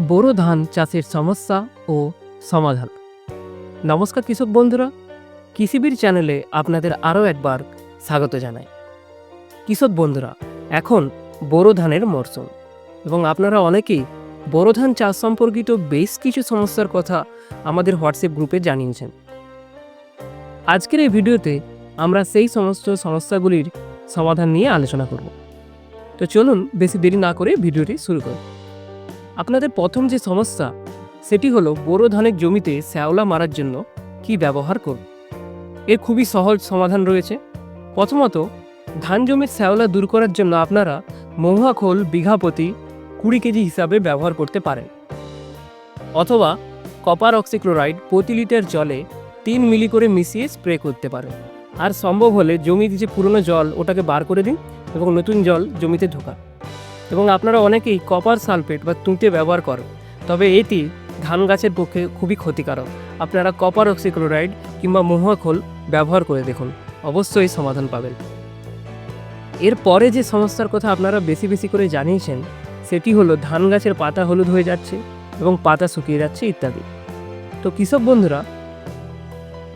বোরো ধান চাষের সমস্যা ও সমাধান। নমস্কার কৃষক বন্ধুরা, কৃষিবির চ্যানেলে আপনাদের আরও একবার স্বাগত জানাই। কৃষক বন্ধুরা, এখন বোরো ধানের মরশুম এবং আপনারা অনেকেই বোরো ধান চাষ সম্পর্কিত বেশ কিছু সমস্যার কথা আমাদের হোয়াটসঅ্যাপ গ্রুপে জানিয়েছেন। আজকের এই ভিডিওতে আমরা সেই সমস্ত সমস্যাগুলির সমাধান নিয়ে আলোচনা করব। তো চলুন বেশি দেরি না করে ভিডিওটি শুরু করুন আপনাদের প্রথম যে সমস্যা, সেটি হলো বোরো ধানের জমিতে শ্যাওলা মারার জন্য কি ব্যবহার করব? এর খুবই সহজ সমাধান রয়েছে। প্রথমত, ধান জমির শ্যাওলা দূর করার জন্য আপনারা মহুয়া খোল, বিঘা প্রতি কুড়ি কেজি হিসাবে ব্যবহার করতে পারেন। অথবা কপার অক্সিক্লোরাইড প্রতি লিটার জলে তিন মিলি করে মিশিয়ে স্প্রে করতে পারেন। আর সম্ভব হলে জমিতে যে পুরনো জল, ওটাকে বার করে দিন এবং নতুন জল জমিতে ঢোকান। এবং আপনারা অনেকেই কপার সালফেট বা তুঁতে ব্যবহার করেন। তবে এটি ধান গাছের পক্ষে খুবই ক্ষতিকারক। আপনারা কপার অক্সিক্লোরাইড কিংবা মহুয়া খোল ব্যবহার করে দেখুন, অবশ্যই সমাধান পাবেন। এরপরে যে সমস্যার কথা আপনারা বেশি বেশি করে জানিয়েছেন, সেটি হলো ধান গাছের পাতা হলুদ হয়ে যাচ্ছে এবং পাতা শুকিয়ে যাচ্ছে ইত্যাদি। তো কৃষক বন্ধুরা,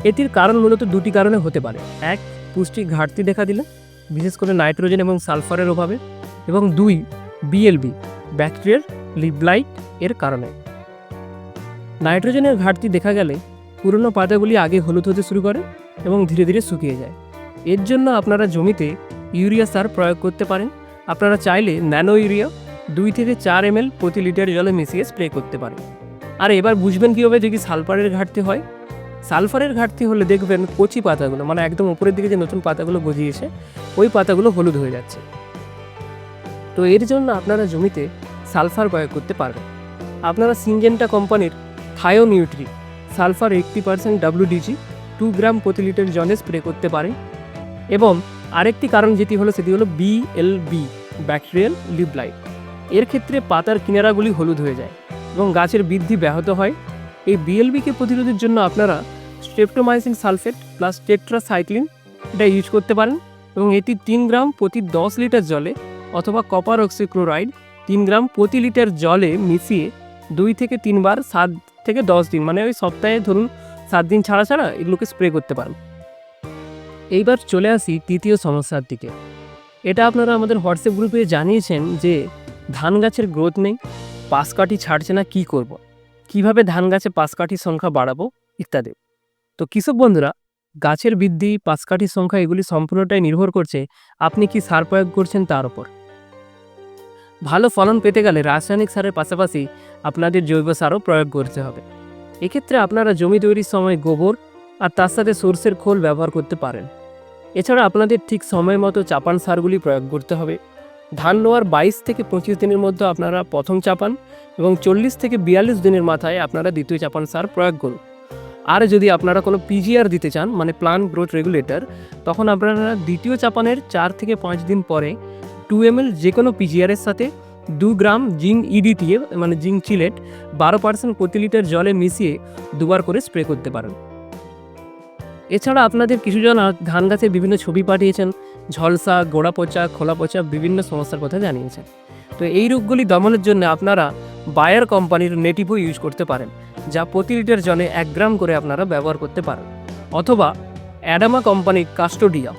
এটির কারণ মূলত দুটি কারণে হতে পারে। এক, পুষ্টির ঘাটতি দেখা দিলে, বিশেষ করে নাইট্রোজেন এবং সালফারের অভাবে। এবং দুই বিএলবি ব্যাকটেরিয়াল লিবলাইট এর কারণে। নাইট্রোজেনের ঘাটতি দেখা গেলে পুরনো পাতাগুলি আগে হলুদ হতে শুরু করে এবং ধীরে ধীরে শুকিয়ে যায়। এর জন্য আপনারা জমিতে ইউরিয়া সার প্রয়োগ করতে পারেন। আপনারা চাইলে ন্যানো ইউরিয়া দুই থেকে চার এম প্রতি লিটার জলে মিশিয়ে স্প্রে করতে পারেন। আর এবার বুঝবেন কীভাবে যদি সালফারের ঘাটতি হয়? সালফারের ঘাটতি হলে দেখবেন কচি পাতাগুলো মানে একদম উপরের দিকে যে নতুন পাতাগুলো গজিয়েছে, ওই পাতাগুলো হলুদ হয়ে যাচ্ছে। তো এর জন্য আপনারা জমিতে সালফার প্রয়োগ করতে পারবেন। আপনারা সিনজেন্টা কোম্পানির thio nutri sulphur eighty percent WDG two gram প্রতি লিটার জলে স্প্রে করতে পারেন। এবং আরেকটি কারণ যেটি হলো সেটি হলো বিএলবি ব্যাকটেরিয়াল লিবলাইট এর ক্ষেত্রে পাতার কিনারাগুলি হলুদ হয়ে যায় এবং গাছের বৃদ্ধি ব্যাহত হয়। এই বিএলবিকে প্রতিরোধের জন্য আপনারা স্টেপটোমাইসিন সালফেট প্লাস টেট্রাসাইক্লিন এটা ইউজ করতে পারেন এবং এটি তিন গ্রাম প্রতি দশ লিটার জলে অথবা কপার অক্সিক্লোরাইড তিন গ্রাম প্রতি লিটার জলে মিশিয়ে দুই থেকে তিনবার সাত থেকে দশ দিন মানে ওই সপ্তাহে ধরুন সাত দিন ছাড়া ছাড়া এগুলোকে স্প্রে করতে পারেন এইবার চলে আসি তৃতীয় সমস্যার দিকে। এটা আপনারা আমাদের হোয়াটসঅ্যাপ গ্রুপে জানিয়েছেন যে, ধান গাছের গ্রোথ নেই, পাশকাঠি ছাড়ছে না, কি করব। কীভাবে ধান গাছে পাশকাঠির সংখ্যা বাড়াবো? ইত্যাদি। তো কৃষক বন্ধুরা, গাছের বৃদ্ধি, পাশকাঠির সংখ্যা এগুলি সম্পূর্ণটাই নির্ভর করছে, আপনি কি সার প্রয়োগ করছেন তার উপর। ভালো ফলন পেতে গেলে রাসায়নিক সারের পাশাপাশি আপনাদের জৈব সারও প্রয়োগ করতে হবে। এক্ষেত্রে আপনারা জমি তৈরির সময় গোবর আর তার সাথে সর্ষের খোল ব্যবহার করতে পারেন। এছাড়া আপনাদের ঠিক সময় মতো চাপান সারগুলি প্রয়োগ করতে হবে। ধান নোয়ার বাইশ থেকে পঁচিশ দিনের মধ্যে আপনারা প্রথম চাপান এবং চল্লিশ থেকে বিয়াল্লিশ দিনের মাথায় আপনারা দ্বিতীয় চাপান সার প্রয়োগ করুন। আর যদি আপনারা কোনো পিজিআর দিতে চান মানে প্লান্ট গ্রোথ রেগুলেটর তখন আপনারা দ্বিতীয় চাপানের চার থেকে পাঁচ দিন পরে টু এম এল যে কোনো পিজিআরের সাথে দু গ্রাম জিং ইডিটিএ মানে জিং চিলেট, বারো পার্সেন্ট প্রতি লিটার জলে মিশিয়ে দুবার করে স্প্রে করতে পারেন। এছাড়া আপনাদের কিছুজন ধান গাছের বিভিন্ন ছবি পাঠিয়েছেন, ঝলসা, গোড়া পচা, খোলা পচা, বিভিন্ন সমস্যার কথা জানিয়েছেন। তো এই রোগগুলি দমনের জন্য আপনারা বায়ার কোম্পানির নেটিভও ইউজ করতে পারেন, যা প্রতি লিটার জলে এক গ্রাম করে আপনারা ব্যবহার করতে পারেন। অথবা অ্যাডামা কোম্পানির কাস্টোডিয়া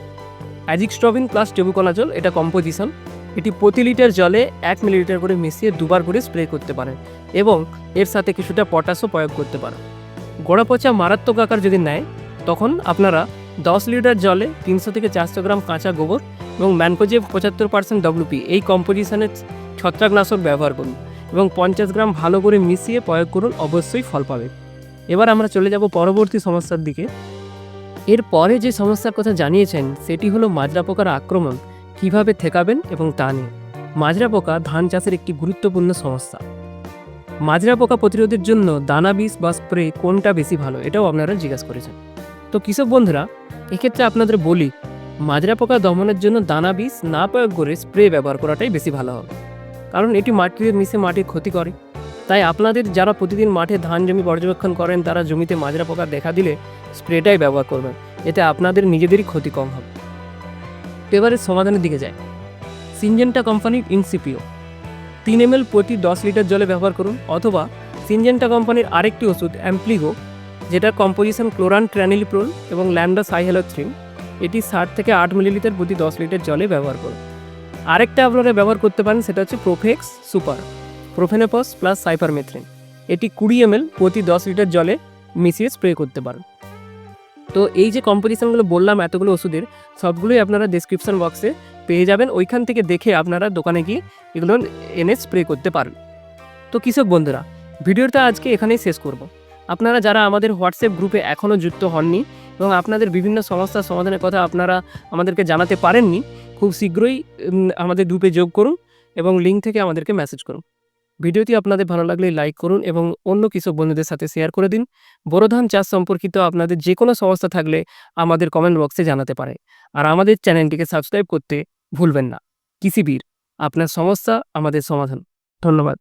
অ্যাজিক্সট্রবিন প্লাস টেবুকোনাজল, এটা কম্পোজিশন। এটি প্রতি লিটার জলে এক মিলিলিটার করে মিশিয়ে দুবার করে স্প্রে করতে পারেন এবং এর সাথে কিছুটা পটাশও প্রয়োগ করতে পারেন গোড়া পচা মারাত্মক আকার যদি নেয়, তখন আপনারা দশ লিটার জলে তিনশো থেকে চারশো গ্রাম কাঁচা গোবর এবং ম্যানকোজেব পঁচাত্তর পার্সেন্ট ডব্লুপি এই কম্পোজিশনের ছত্রাকনাশক ব্যবহার করুন এবং পঞ্চাশ গ্রাম ভালো করে মিশিয়ে প্রয়োগ করুন, অবশ্যই ফল পাবে। এবার আমরা চলে যাব পরবর্তী সমস্যার দিকে। এর পরে যে সমস্যার কথা জানিয়েছেন, সেটি হলো মাজরা পোকার আক্রমণ, কীভাবে ঠেকাবেন এবং তা নিয়ে। মাজরা পোকা ধান চাষের একটি গুরুত্বপূর্ণ সমস্যা। মাজরা পোকা প্রতিরোধের জন্য দানা বিষ বা স্প্রে কোনটা বেশি ভালো, এটাও আপনারা জিজ্ঞাসা করেছেন। তো কৃষক বন্ধুরা, এক্ষেত্রে আপনাদের বলি, মাজরা পোকা দমনের জন্য দানা বিষ না প্রয়োগ করে স্প্রে ব্যবহার করাটাই বেশি ভালো হবে। কারণ এটি মাটিতে মিশে মাটির ক্ষতি করে। তাই আপনাদের যারা প্রতিদিন মাঠে ধান জমি পর্যবেক্ষণ করেন, তারা জমিতে মাজরা পোকা দেখা দিলে স্প্রেটাই ব্যবহার করবেন। এতে আপনাদের নিজেদেরই ক্ষতি কম হবে। এবারে সমাধানের দিকে যায় সিনজেন্টা কোম্পানির ইনসিপিও। তিন এম এল প্রতি দশ লিটার জলে ব্যবহার করুন অথবা সিনজেন্টা কোম্পানির আরেকটি ওষুধ অ্যাম্প্লিগো, যেটার কম্পোজিশন ক্লোরান ট্র্যানিলিপ্রোল এবং ল্যামডা সাইহেলোথ্রিন। এটি ষাট থেকে আট মিলিলিটার প্রতি দশ লিটার জলে ব্যবহার করুন। আরেকটা আপনারা ব্যবহার করতে পারেন, সেটা হচ্ছে Profex super. Profenofos plus cypermethrin. এটি কুড়ি এম প্রতি দশ লিটার জলে মিশিয়ে স্প্রে করতে পারেন। তো এই যে কম্পোজিশনগুলো বললাম, এতগুলো ওষুধের, সবগুলোই আপনারা ডেসক্রিপশন বক্সে পেয়ে যাবেন। ওইখান থেকে দেখে আপনারা দোকানে গিয়ে এগুলো এনে স্প্রে করতে পারেন। তো কৃষক বন্ধুরা, ভিডিওটা আজকে এখানেই শেষ করব। আপনারা যারা আমাদের হোয়াটসঅ্যাপ গ্রুপে এখনও যুক্ত হননি এবং আপনাদের বিভিন্ন সমস্যার সমাধানের কথা আপনারা আমাদেরকে জানাতে পারেননি, খুব শীঘ্রই আমাদের গ্রুপে যোগ করুন এবং লিঙ্ক থেকে আমাদেরকে মেসেজ করুন। ভিডিওটি আপনাদের ভালো লাগলে লাইক করুন এবং অন্য কিছু বন্ধুদের সাথে শেয়ার করে দিন। বোরো ধান চাষ সম্পর্কিত আপনাদের যে কোনো সমস্যা থাকলে আমাদের কমেন্ট বক্সে জানাতে পারে। আর আমাদের চ্যানেলটিকে সাবস্ক্রাইব করতে ভুলবেন না। কৃষিবীর, আপনার সমস্যা আমাদের সমাধান। ধন্যবাদ।